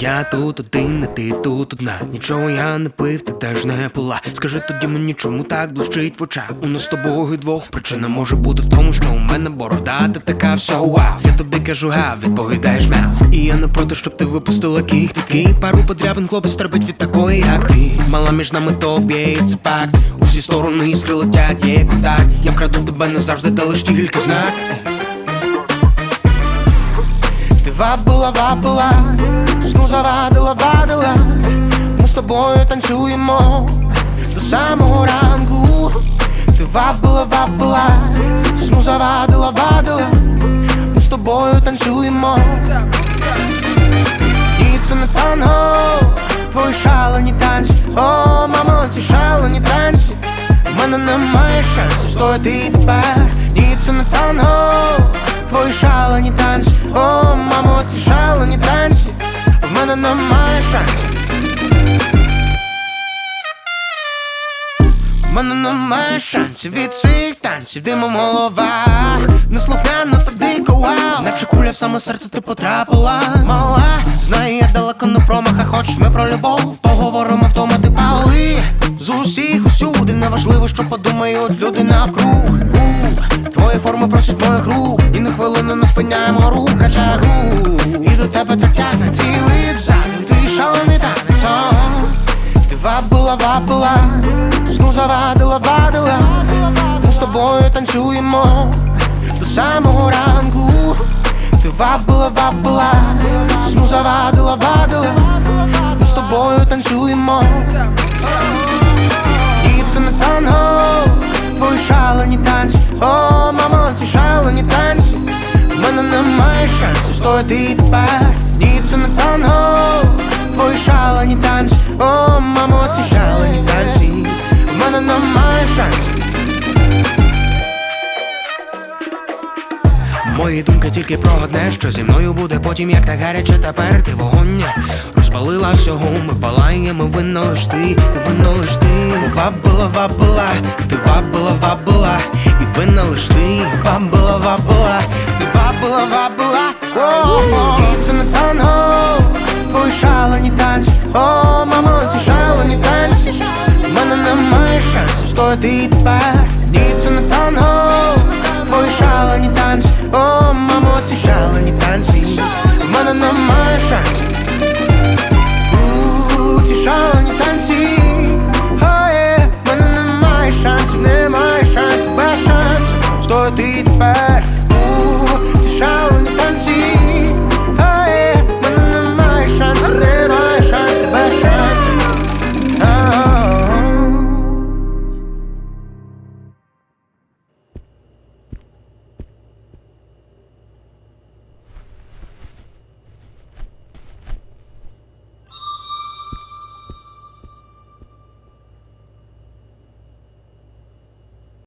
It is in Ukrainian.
Я тут один, а ти тут одна. Нічого я не пив, ти теж не пила. Скажи тоді мені, чому так блищить в очах? У нас з тобою двох причина може бути в тому, що у мене борода, ти така вся вау. Я тобі кажу, га, відповідаєш мяу. І я не проти, щоб ти випустила кіх такий. Пару подрябин хлопець терпить від такої, як ти. Мала між нами то б'є, і це факт. Усі сторони іскри летять, є контакт. Я вкраду тебе не завжди, та лиш тільки знак. Ти вабила, вабила, сну завадила, вадила. Ми з тобою танцюємо до самого ранку. Ти вабила, вабила, сну завадила, вадила. Ми з тобою танцюємо. І це не танго, твої шалені танці. О, мамо, ці шалені танці. У мене немає шансів стояти тепер. Ні, це не танго, твої шалені шансів. Мене немає шансів від цих танців, димо молова. Неслухняно та дико, вау. Наче куля в саме серце ти потрапила. Мала, знаю, я далеко не промах, а хочеш ми про любов Поговоримо вдома, ти пали З усіх усюди, неважливо, що подумають люди навкруг. У, Твої форми просять моїх рук І на хвилину не спиняємо рух, кача гру завадила, вадила. Ми з тобою танцюємо до самого ранку. Ти вабила, вабила, сну завадила, вадила. Ми з тобою танцюємо. І це не танго, твої шалені танці. О, мамо, ці шалені танці. У мене немає шансів стояти тепер. Ні, це не танго, твої шалені танці. Мої думки тільки про одне, що зі мною буде потім, як так гаряче тепер ти вогоння. Розпалила всього, ми палаємо, винно лиш ти, винно лиш ти. Вабила, вабила, ти вабила, вабила І винно лиш ти, вабила, вабила, ти вабила, вабила. Це не танго, твої шалені танці. О, мамо, ці шалені танці. У мене немає шансів стояти тепер. Ні, це не